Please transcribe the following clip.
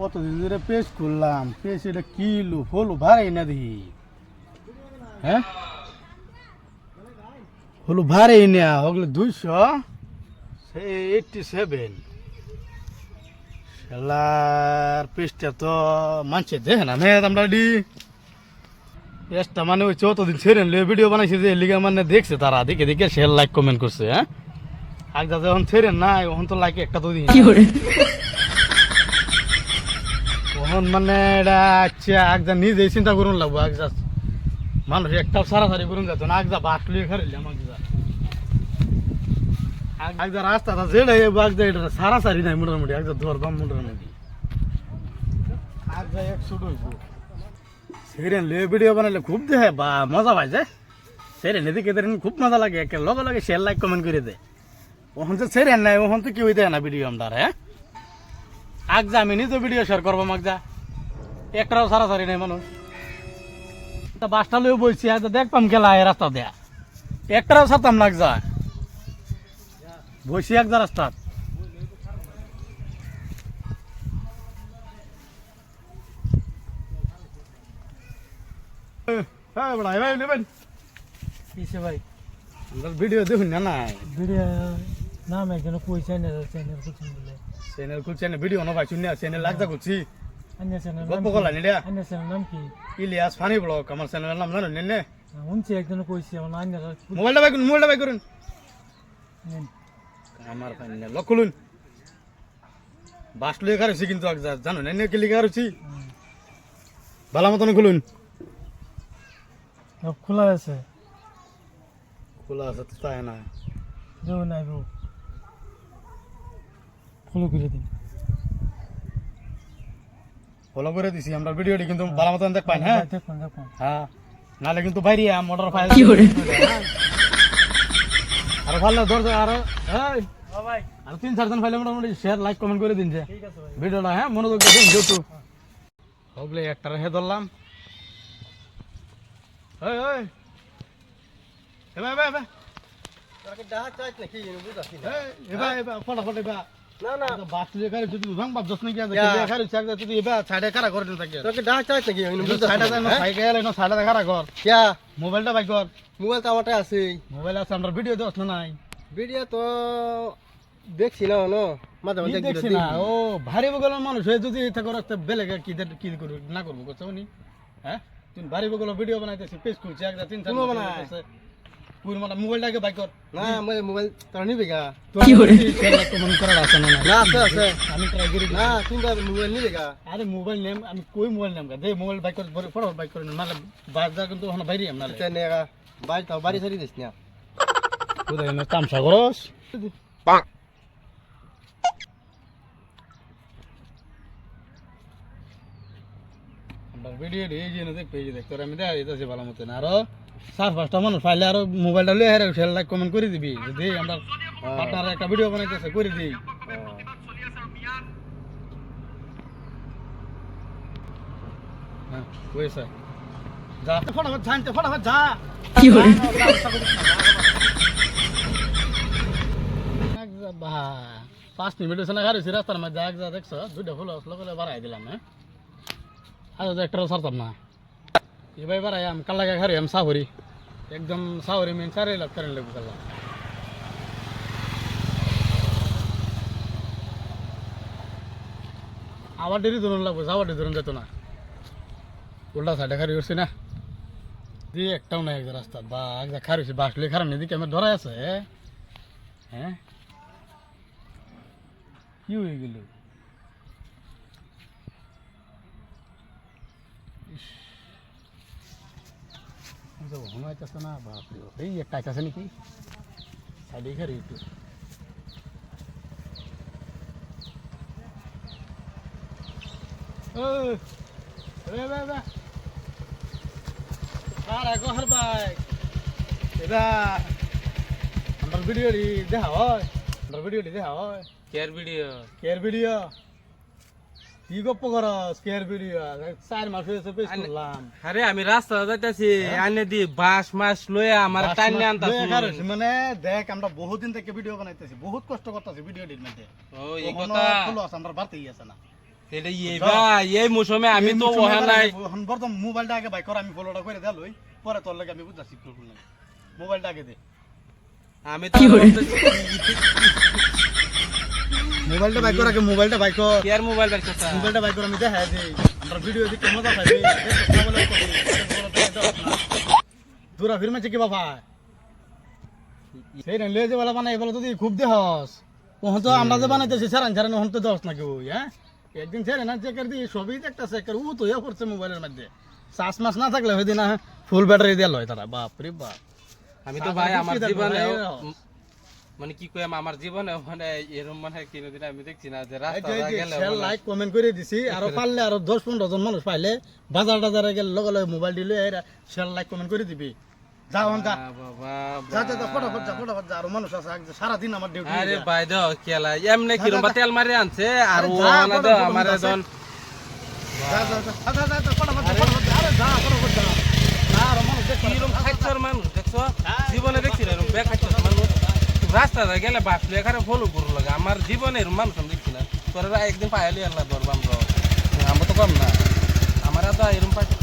কতদিন ধরে পেশ করলাম? পেশ এটা কি লু হলু ভারে না দেখি হ্যাঁ? হলু ভারে না হগলে দুইশো, সে এইটটি সেভেন শালার পেশটা তো মানছে দেখে না, মেয়ে আমরা ডি পেশটা মানে ওই চৌদ্দ ছেড়ে ভিডিও বানাইছে যে, লিগা মানে দেখছে তারা, দেখে দেখে সে লাইক কমেন্ট করছে হ্যাঁ? আগ যা যখন ছেড়ে না এখন তো লাইক একটা তো দিই। তখন মানে এটা আচ্ছা আগ যা চিন্তা করুন লাগবো, আগ যা মানুষ একটাও সারাসারি করুন যেত না আগ যা বাটলি খারিলাম আগ যা। আগ- আগ যা রাস্তাটা যেটা আগ যা এটা সারাসারি নাই মোটামুটি, আগ যা ধরবাম মোটামুটি। আগ যা এক শুট হইব। সেরেন লে ভিডিও বানাইলে খুব দেহে বা মজা পাই যায় সেরেন এদিকে খুব মজা লাগে লগে লগে শেয়ার লাইক কমেন্ট করে দে। ওখান তো সেরেন নাই ওখান তো কেউ দেয় না ভিডিও আমার হ্যাঁ? আগ যা আমি নিজে ভিডিও শেয়ার করব মাগ যা একটাও সারাসারি নাই মানুষ। তা বাসটা লয়ে বইছি আজ দেখবাম খেলা এই রাস্তা দেয়া। একটাও সারতাম নাক যা বইছি এক যা রাস্তা হ্যাঁ বড়া ভাই নেবেন। ভাই? ভিডিও দেখুন না নাই। ভিডিও নাম একজন কই চ্যানেল চ্যানেল কুচিন বলে। চ্যানেল খুলছে না ভিডিও না ভাই শুনে চ্যানেল লাগজা করছি অন্য চ্যানেল গপ্প করলা নিডিয়া অন্য চ্যানেল নাম কি? ইলিয়াস ফানি ব্লগ আমার চ্যানেলের নাম জানো নেনে উনছে একজন কইছে আমার অন্য মোবাইলটা বাই করুন মোবাইলটা বাই করুন। আমার ফানি লক খুলুন। বাস লিয়ে কারছি কিন্তু জানো নেনে কি লিখে কারছি ভালো মতন খুলুন। খোলা আছে। খোলা আছে তাই না। দেব নাই বউ। ফলো করে দিন। ফলো করে দিছি আমরা ভিডিওটি কিন্তু ভালো মতন দেখ পাই হ্যাঁ দেখুন দেখুন হ্যাঁ নালে কিন্তু বাইরে মোটর ফাইল আর ভালো ধর আর এই। ভাই। আর তিন চারজন ফাইলে মোটামুটি শেয়ার লাইক কমেন্ট করে দিন যে। ঠিক আছে ভিডিওটা হ্যাঁ মনোযোগ দেখুন যেহেতু হগলে একটা হে ধরলাম। ওই ওই এবার এবার এবার তোকে ডাক চাই নাকি? বুঝাছি এই, এবার এবার ফটাফট এবার না না। বাস লিয়ে খারি ভাঙ বাপ যত্ন কি আছে। লিয়ে খারি তুই এবার সাইডে কারা করে দিন থাকে? তোকে ডাক চাই নাকি সাইডে যায় না সাইকেল না সাইডে কারা কর? ক্যা মোবাইলটা বাই কর। মোবাইল তো আমারটা আছে। মোবাইল আছে আমরা ভিডিও দেওয়াস না নাই? ভিডিও তো দেখছি না না। মাঝে মাঝে দেখছি না? ও ভারী বগলের মানুষ হয়ে যদি এটা করে একটা বেলেগ কি কি করব না করব উনি হ্যাঁ? তুই ভারী বগলের ভিডিও বানাইতেছি পেজ খুলছি একটা তিন চার কোনো বানায়? পুরো মানে মোবাইলটাকে বাই কর। না আমার মোবাইল তোরা নিবি গা। কি করে কমেন্ট করার আছে না না। আছে আছে। আমি ট্রাই করি। না তুমি মোবাইল নিবি গা। আরে মোবাইল নেম আমি কই মোবাইল নেম দে মোবাইল বাই করে ফটো বাই করে নালে বাজার কিন্তু ওখানে বাইরে নালে। নেগা বাড়ি তো বাড়ি সারি দিস না। কোথায় না তামসা করস? আমরা ভিডিও এই যে দেখ পেয়ে দেখ আমি দেখ এটা ভালো মতন। আরও? চার পাঁচটা মানুষ পাইলে আরও মোবাইলটা লয়ে হারে উঠে লাইক কমেন্ট করে দিবি যদি আমরা পার্টনার একটা ভিডিও বানাইতেছে করে দিই হ্যাঁ যা ফটাফট জানতে ফটাফট যা কি করে পাঁচ মিনিট হয়েছে না গাড়ি রাস্তার মধ্যে এক যা দেখছ দুইটা ফুল আসলো করে বাড়াই দিলাম হ্যাঁ আর একটা সারতাম না এবার বাড়াই আম কাল্লা খারি, আম সাহরি। একদম সাহরি মেন চারে লাখ কারেন্ট লাগবে কাল্লা। আবার দেরি ধরুন লাগবে, যাওয়ার ধরুন যেত না। উল্টা সাইডে খারি করছি না। দিয়ে একটাও নাই এক রাস্তা বা, এক খারি হয়েছে বাস লিয়ে খারাপ এদিকে আমার ধরাই আছে হ্যাঁ? কি হয়ে গেল? ঘুমাইতেছে না বাপরে বাপ। এই একটা আছে নাকি সাইডে খারি একটু ওই, এ বে, বে। আর আগো হার ভাই এবা আমার ভিডিও দেখা হয় আমার ভিডিও দেখা হয় কেয়ার ভিডিও কেয়ার ভিডিও কি গপ্প করস কেয়ার ভিডিও চার মাস হয়েছে পেশ করলাম। আরে আমি রাস্তা যাইতাছি আনে দি বাস মাস লইয়া আমার টাইনে আনতাছি। মানে দেখ আমরা বহুত দিন থেকে ভিডিও বানাইতেছি বহুত কষ্ট করতেছি ভিডিও এডিট মধ্যে ও এই কথা। আছে আমরা বাড়তেই আছে না। এই ভাই এই মৌসুমে আমি তো ওহা নাই। এখন বর্তমান মোবাইলটা আগে বাইক কর আমি ফলোটা করে দেয় লই পরে তোর লাগে আমি বুঝাচ্ছি করব। না মোবাইলটা আগে দে। আমি তো মোবাইলটা বাইক কর আগে মোবাইলটা বাইক কর মোবাইল করতা মোবাইলটা বাইক কর আমি দেখাই দেই আমরা ভিডিও দেখতে মজা পাইবে দূরা ফির মাঝে কি বাবা সেই না লিয়ে যে বলা বানাই বলে যদি খুব দেহস ওহন তো আমরা যে বানাইতেছি সারান সারান ওহন তো দশ নাকি ওই হ্যাঁ একদিন ছেড়ে না চেকের দিয়ে সবই একটা চেকের ও তো ইয়ে করছে মোবাইলের মধ্যে শ্বাস মাস না থাকলে ওই দিন ফুল ব্যাটারি দিয়ে লয় তারা বাপ রে বাপ আমি তো ভাই আমার জীবনে মানে কি কই আমার জীবনে মানে এরকম মানে কোনোদিন আমি দেখছি না যে রাস্তা গেলে like, comment করে দিছি আরও পারলে আরও দশ পনেরো জন মানুষ পাইলে বাজার টাজারে গেলে লগে লগে মোবাইল দিলে এরা শেয়ার লাইক কমেন্ট করে দিবি যা যা বাবা যা যা ফটাফট যা ফটাফট যা আরও মানুষ আছে আগে সারাদিন আমার ডিউটি আরে ভাই দাও কেলা এমনি কি রুমবা তেল মারি আনছে আর ও যা, না ফটো, দাও আমার। দন যা যা যা যা, যা, ফটাফট ফটাফট আরে যা ফটাফট যা আরও মানুষ দেখতে কি রুম খাইছর মানুষ দেখছ জীবনে দেখছি না এরকম বেগ মানুষ রাস্তাতে গেলে বাঁচলে এখানে ফলো করু লাগে। আমার জীবনে এরকম মানুষ দেখছি না। তোরা একদিন পায়ালি আল্লাহ ধরবো আমরা তো কম না। আমার তো এরকম পাইছে